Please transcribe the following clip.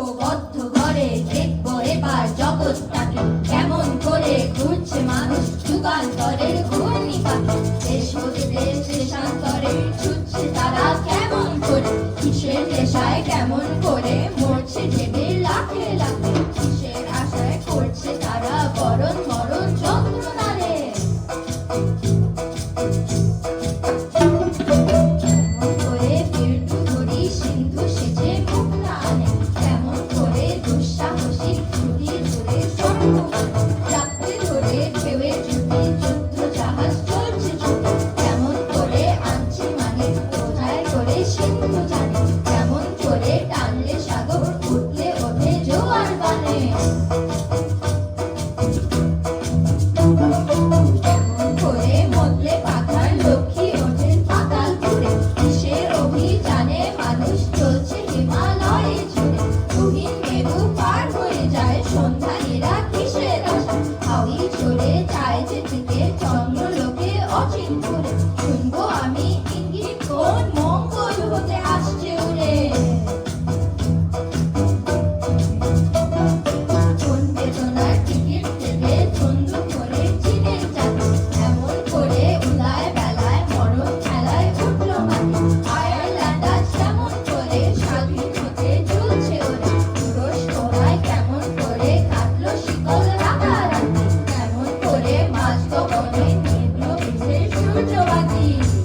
বদ্ধ ঘরে দেখব এবার জগৎটাকে। কেমন করে ঘুরছে মানুষ যুগান্তরের ঘূর্ণি পাখি ছুটছে তারা কেমন করে? কিসের নেশায় কেমন করে মরছে ভেবে eşek tutacak. Party.